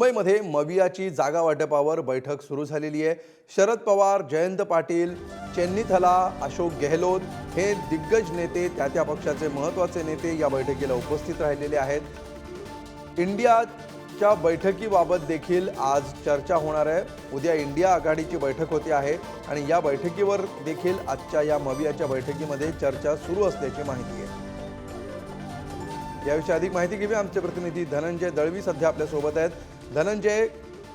मुंबईमध्ये मवियाची जागा वाटपावर बैठक सुरू झालेली आहे. शरद पवार जयंत पाटील चेन्नीथला अशोक गेहलोत हे दिग्गज नेते त्या त्या पक्षाचे महत्त्वाचे नेते या बैठकीला उपस्थित राहिलेले आहेत. इंडियाच्या बैठकीबाबत देखील आज चर्चा होणार आहे. उद्या इंडिया आघाडीची बैठक होते आहे आणि या बैठकीवर देखील आजच्या या मवियाच्या बैठकीमध्ये चर्चा सुरू असल्याची माहिती आहे. याविषयी अधिक माहिती घेऊया आमचे प्रतिनिधी धनंजय दळवी सध्या आपल्यासोबत आहेत. धनंजय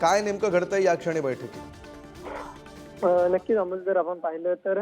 काय नेमकं घडतंय या क्षणी बैठकीत? नक्कीच अमोल जर आपण पाहिलं तर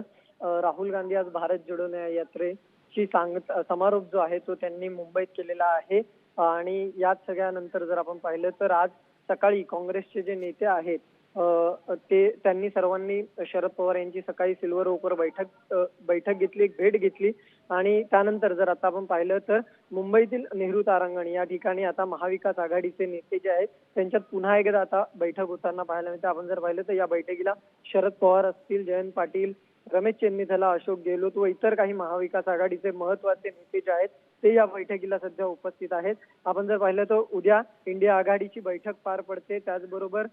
राहुल गांधी आज भारत जोडो न्याय यात्रेची सांगत समारोप जो आहे तो त्यांनी मुंबईत केलेला आहे. आणि याच सगळ्यानंतर जर आपण पाहिलं तर आज सकाळी काँग्रेसचे जे नेते आहेत ते त्यांनी सर्वांनी शरद पवार यांची सकाळी सिल्वर ओकवर बैठक बैठक घेतली एक भेट घेतली. आणि त्यानंतर जर आता आपण पाहिलं तर मुंबईतील नेहरू तारांगण या ठिकाणी आता महाविकास आघाडीचे नेते जे आहेत त्यांच्यात पुन्हा एकदा आता बैठक होताना पाहायला मिळते. आपण जर पाहिलं तर या बैठकीला शरद पवार असतील जयंत पाटील रमेश चेन्नीथला अशोक गेहलोत व इतर काही महाविकास आघाडीचे महत्त्वाचे नेते जे आहेत ते या बैठकीला सध्या उपस्थित आहेत. आपण जर पाहिलं तर उद्या इंडिया आघाडीची बैठक पार पडते. त्याचबरोबर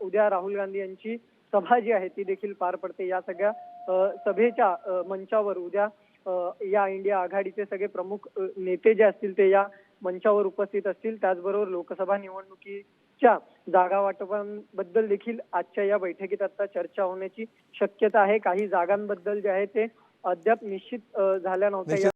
उद्या राहुल गांधी यांची सभा जी आहे ती देखील पार पडते. या सगळ्या सभेच्या मंचावर उद्या या इंडिया आघाडीचे सगळे प्रमुख नेते जे असतील ते या मंचावर उपस्थित असतील. त्याचबरोबर लोकसभा निवडणुकी च्या जागा वाटपांबद्दल देखील आजच्या या बैठकीत आता चर्चा होण्याची शक्यता आहे. काही जागांबद्दल जे आहे ते अद्याप निश्चित झाल्या नव्हत्या.